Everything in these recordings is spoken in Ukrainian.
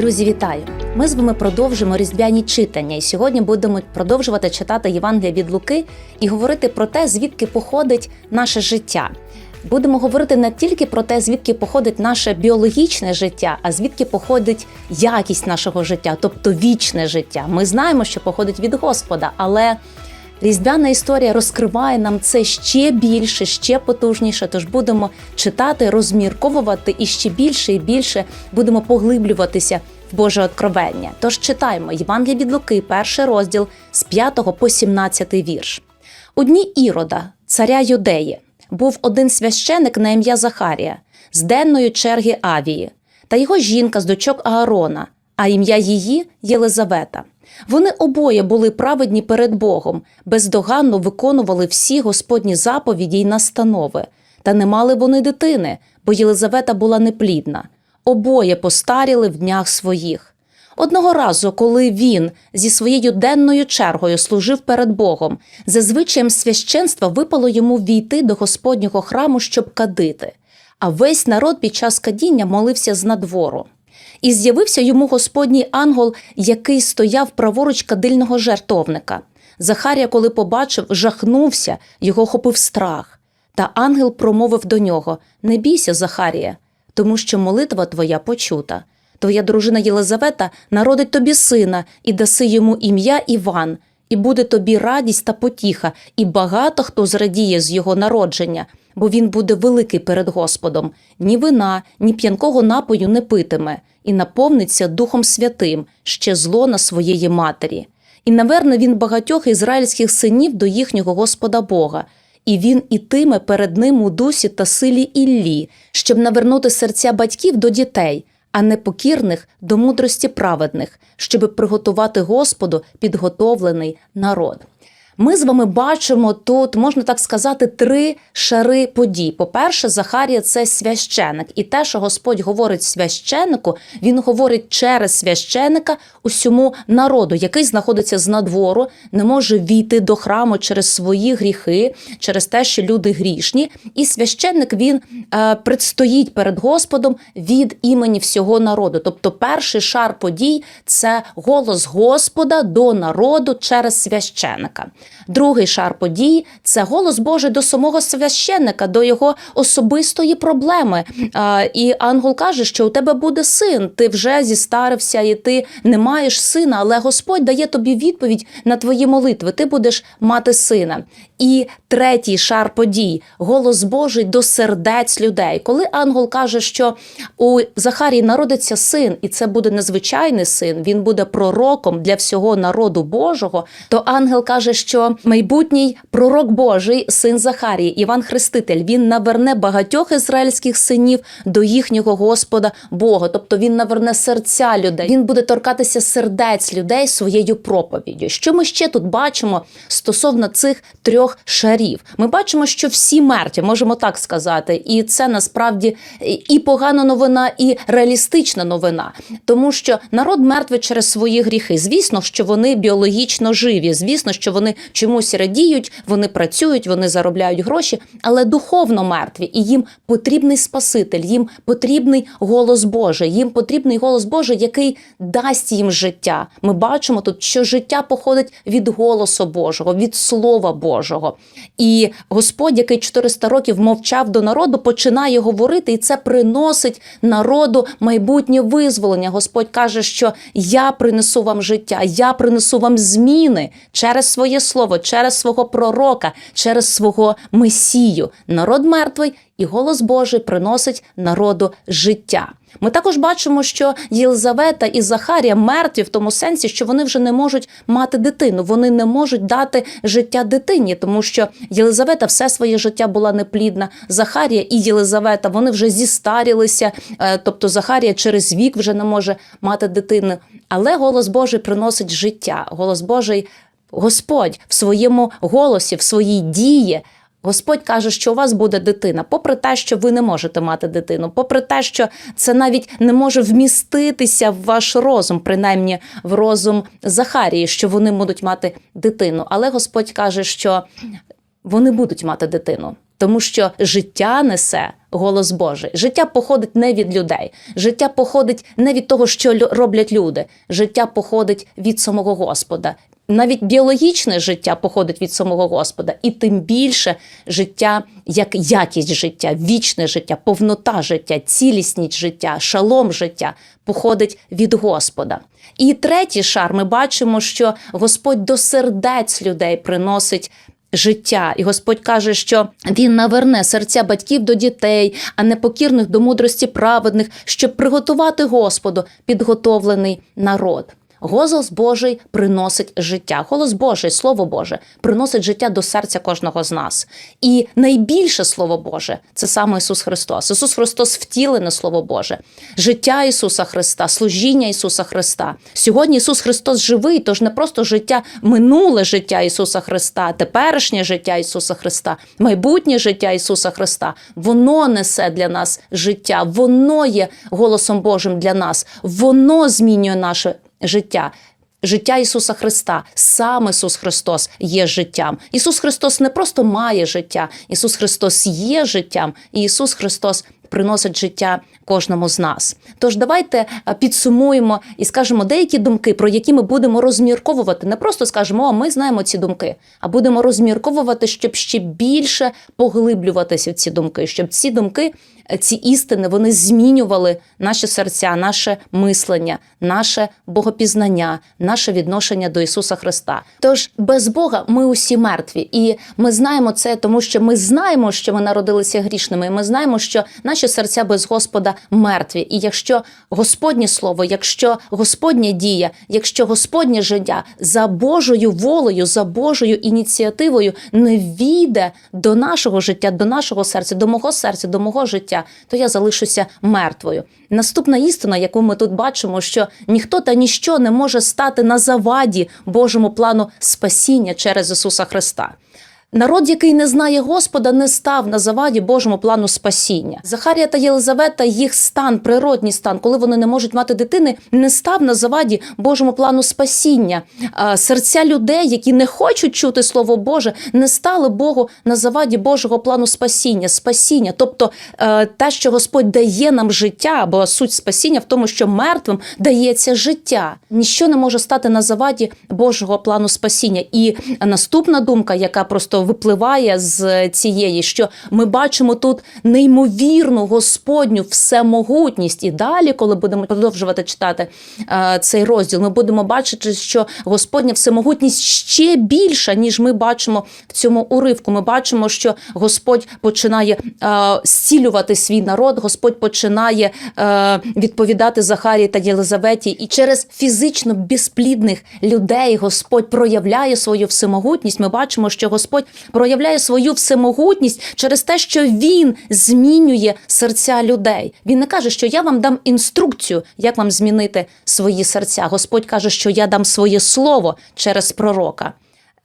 Друзі, вітаю! Ми з вами продовжимо різдвяні читання, і сьогодні будемо продовжувати читати Євангелія від Луки і говорити про те, звідки походить наше життя. Будемо говорити не тільки про те, звідки походить наше біологічне життя, а звідки походить якість нашого життя, тобто вічне життя. Ми знаємо, що походить від Господа, але Різдвяна історія розкриває нам це ще більше, ще потужніше. Тож будемо читати, розмірковувати і ще більше і більше будемо поглиблюватися в Боже откровення. Тож читаємо Євангелія від Луки, перший розділ з 5 по 17 вірш. У дні Ірода, царя Юдеї, був один священик на ім'я Захарія з денної черги Авії, та його жінка з дочок Аарона, а ім'я її Єлизавета. Вони обоє були праведні перед Богом, бездоганно виконували всі Господні заповіді й настанови, та не мали вони дитини, бо Єлизавета була неплідна. Обоє постаріли в днях своїх. Одного разу, коли він зі своєю денною чергою служив перед Богом, за звичаєм священства випало йому війти до Господнього храму, щоб кадити. А весь народ під час кадіння молився з надвору. І з'явився йому Господній ангел, який стояв праворуч кадильного жертовника. Захарія, коли побачив, жахнувся, його хопив страх. Та ангел промовив до нього: Не бійся, Захарія, тому що молитва твоя почута. Твоя дружина Єлизавета народить тобі сина і даси йому ім'я Іван, і буде тобі радість та потіха, і багато хто зрадіє з його народження, бо він буде великий перед Господом. Ні вина, ні п'янкого напою не питиме, і наповниться Духом Святим ще зло на своєї матері. І наверне він багатьох ізраїльських синів до їхнього Господа Бога. І він ітиме перед ним у дусі та силі Іллі, щоб навернути серця батьків до дітей, а непокірних до мудрості праведних, щоб приготувати Господу підготовлений народ. Ми з вами бачимо тут, можна так сказати, три шари подій. По-перше, Захарія це священик, і те, що Господь говорить священику, він говорить через священика усьому народу, який знаходиться з надвору, не може війти до храму через свої гріхи, через те, що люди грішні. І священник він е, предстоїть перед Господом від імені всього народу. Тобто, перший шар подій це голос Господа до народу через священика. Другий шар подій це голос Божий до самого священника, до його особистої проблеми. І ангел каже, що у тебе буде син, ти вже зістарився, і ти не маєш сина, але Господь дає тобі відповідь на твої молитви. Ти будеш мати сина. І третій шар подій голос Божий до сердець людей. Коли ангел каже, що у Захарії народиться син, і це буде незвичайний син, він буде пророком для всього народу Божого, то ангел каже, що майбутній пророк Божий, син Захарії, Іван Хреститель, він наверне багатьох ізраїльських синів до їхнього Господа Бога. Тобто він наверне серця людей. Він буде торкатися сердець людей своєю проповіддю. Що ми ще тут бачимо стосовно цих трьох шарів? Ми бачимо, що всі мертві, можемо так сказати, і це насправді і погана новина, і реалістична новина, тому що народ мертвий через свої гріхи. Звісно, що вони біологічно живі. Звісно, що вони чомусь радіють, вони працюють, вони заробляють гроші, але духовно мертві, і їм потрібний Спаситель, їм потрібний голос Божий, їм потрібний голос Божий, який дасть їм життя. Ми бачимо тут, що життя походить від голосу Божого, від Слова Божого. І Господь, який 400 років мовчав до народу, починає говорити, і це приносить народу майбутнє визволення. Господь каже, що я принесу вам життя, я принесу вам зміни через своє слово, через свого пророка, через свого месію. Народ мертвий, і голос Божий приносить народу життя. Ми також бачимо, що Єлизавета і Захарія мертві в тому сенсі, що вони вже не можуть мати дитину, вони не можуть дати життя дитині, тому що Єлизавета все своє життя була неплідна. Захарія і Єлизавета вони вже зістарілися, е, тобто Захарія через вік вже не може мати дитину. Але голос Божий приносить життя. Голос Божий, Господь в своєму голосі, в своїй дії. Господь каже, що у вас буде дитина, попри те, що ви не можете мати дитину, попри те, що це навіть не може вміститися в ваш розум, принаймні в розум Захарії, що вони будуть мати дитину. Але Господь каже, що вони будуть мати дитину. тому що життя несе голос Божий. Життя походить не від людей, життя походить не від того, що роблять люди. Життя походить від самого Господа. Навіть біологічне життя походить від самого Господа, і тим більше життя як якість життя, вічне життя, повнота життя, цілісність життя, шалом життя походить від Господа. І третій шар ми бачимо, що Господь до сердець людей приносить. Життя, і Господь каже, що він наверне серця батьків до дітей, а непокірних до мудрості праведних, щоб приготувати Господу підготовлений народ. Голос Божий приносить життя. Голос Божий, Слово Боже, приносить життя до серця кожного з нас. І найбільше Слово Боже це саме Ісус Христос. Ісус Христос втілене Слово Боже, життя Ісуса Христа, служіння Ісуса Христа. Сьогодні Ісус Христос живий, тож не просто життя, минуле життя Ісуса Христа, теперішнє життя Ісуса Христа, майбутнє життя Ісуса Христа. Воно несе для нас життя, воно є голосом Божим для нас, воно змінює наше життя. Життя Ісуса Христа, сам Ісус Христос є життям. Ісус Христос не просто має життя, Ісус Христос є життям, і Ісус Христос приносить життя кожному з нас. Тож давайте е, підсумуємо і скажемо деякі думки, про які ми будемо розмірковувати. Не просто скажемо, о, ми знаємо ці думки, а будемо розмірковувати, щоб ще більше поглиблюватися в ці думки, щоб ці думки, ці істини, вони змінювали наші серця, наше мислення, наше богопізнання, наше відношення до Ісуса Христа. Тож без Бога ми усі мертві, і ми знаємо це, тому що ми знаємо, що ми народилися грішними. і Ми знаємо, що наші серця без Господа мертві. І якщо Господнє слово, якщо Господня дія, якщо Господнє життя за Божою волею, за Божою ініціативою не війде до нашого життя, до нашого серця, до мого серця, до мого життя, то я залишуся мертвою. Наступна істина, яку ми тут бачимо, що ніхто та ніщо не може стати на заваді Божому плану спасіння через Ісуса Христа. Народ, який не знає Господа, не став на заваді Божому плану спасіння. Захарія та Єлизавета, їх стан, природній стан, коли вони не можуть мати дитини, не став на заваді Божому плану спасіння. Серця людей, які не хочуть чути Слово Боже, не стали Богу на заваді Божого плану спасіння, спасіння. Тобто е, те, що Господь дає нам життя, або суть спасіння в тому, що мертвим дається життя. Ніщо не може стати на заваді Божого плану спасіння. І наступна думка, яка просто випливає з цієї, що ми бачимо тут неймовірну Господню всемогутність. І далі, коли будемо продовжувати читати е, цей розділ, ми будемо бачити, що Господня всемогутність ще більша, ніж ми бачимо в цьому уривку. Ми бачимо, що Господь починає е, зцілювати свій народ, Господь починає е, відповідати Захарії та Єлизаветі, і через фізично безплідних людей Господь проявляє свою всемогутність. Ми бачимо, що Господь проявляє свою всемогутність через те, що він змінює серця людей. Він не каже, що я вам дам інструкцію, як вам змінити свої серця. Господь каже, що я дам своє слово через пророка.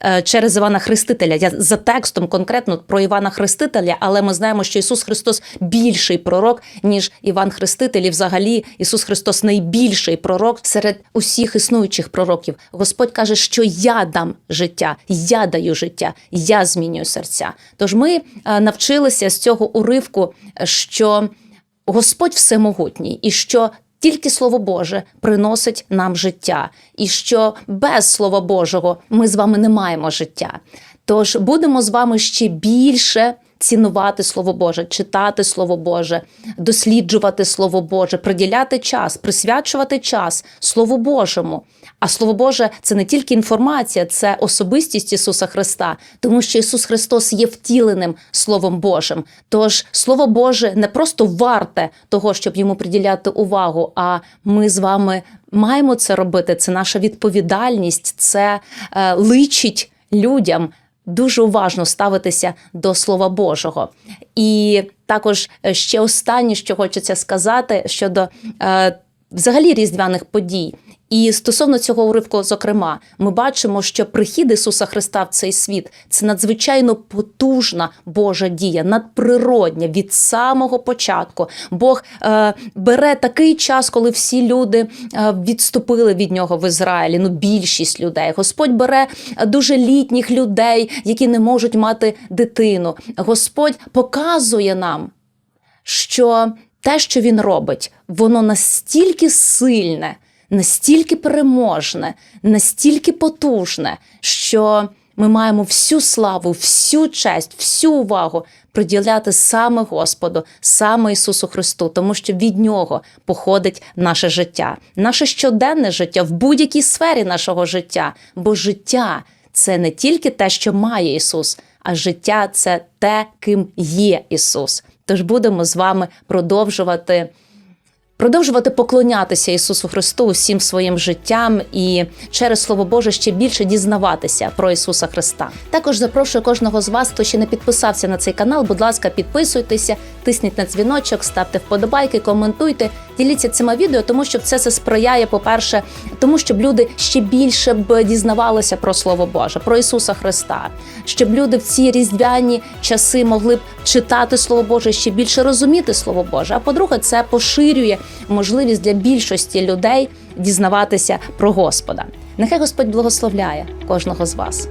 Е, Через Івана Хрестителя, я за текстом конкретно про Івана Хрестителя, але ми знаємо, що Ісус Христос більший пророк, ніж Іван Хреститель. І взагалі Ісус Христос найбільший пророк серед усіх існуючих пророків. Господь каже, що я дам життя, я даю життя, я змінюю серця. Тож ми е, навчилися з цього уривку, що Господь всемогутній, і що тільки Слово Боже приносить нам життя, і що без Слова Божого ми з вами не маємо життя. Тож будемо з вами ще більше цінувати Слово Боже, читати Слово Боже, досліджувати Слово Боже, приділяти час, присвячувати час Слову Божому. А Слово Боже це не тільки інформація, це особистість Ісуса Христа, тому що Ісус Христос є втіленим Словом Божим. Тож Слово Боже не просто варте того, щоб йому приділяти увагу, а ми з вами маємо це робити. Це наша відповідальність, це е, личить людям. Дуже уважно ставитися до Слова Божого. І також е, ще останнє, що хочеться сказати щодо е, взагалі різдвяних подій. І стосовно цього уривку, зокрема, ми бачимо, що прихід Ісуса Христа в цей світ це надзвичайно потужна Божа дія, надприродня від самого початку. Бог е, бере такий час, коли всі люди е, відступили від нього в Ізраїлі. Ну, більшість людей. Господь бере дуже літніх людей, які не можуть мати дитину. Господь показує нам, що те, що він робить, воно настільки сильне, настільки переможне, настільки потужне, що ми маємо всю славу, всю честь, всю увагу приділяти саме Господу, саме Ісусу Христу, тому що від Нього походить наше життя, наше щоденне життя в будь-якій сфері нашого життя. Бо життя це не тільки те, що має Ісус, а життя це те, ким є Ісус. Тож будемо з вами продовжувати. Продовжувати поклонятися Ісусу Христу усім своїм життям і через Слово Боже ще більше дізнаватися про Ісуса Христа. Також запрошую кожного з вас, хто ще не підписався на цей канал. Будь ласка, підписуйтеся, тисніть на дзвіночок, ставте вподобайки, коментуйте, діліться цими відео, тому що це все сприяє, по-перше, тому щоб люди ще більше б дізнавалися про Слово Боже, про Ісуса Христа, щоб люди в ці різдвяні часи могли б читати Слово Боже, ще більше розуміти Слово Боже. А по-друге, це поширює можливість для більшості людей дізнаватися про Господа. Нехай Господь благословляє кожного з вас.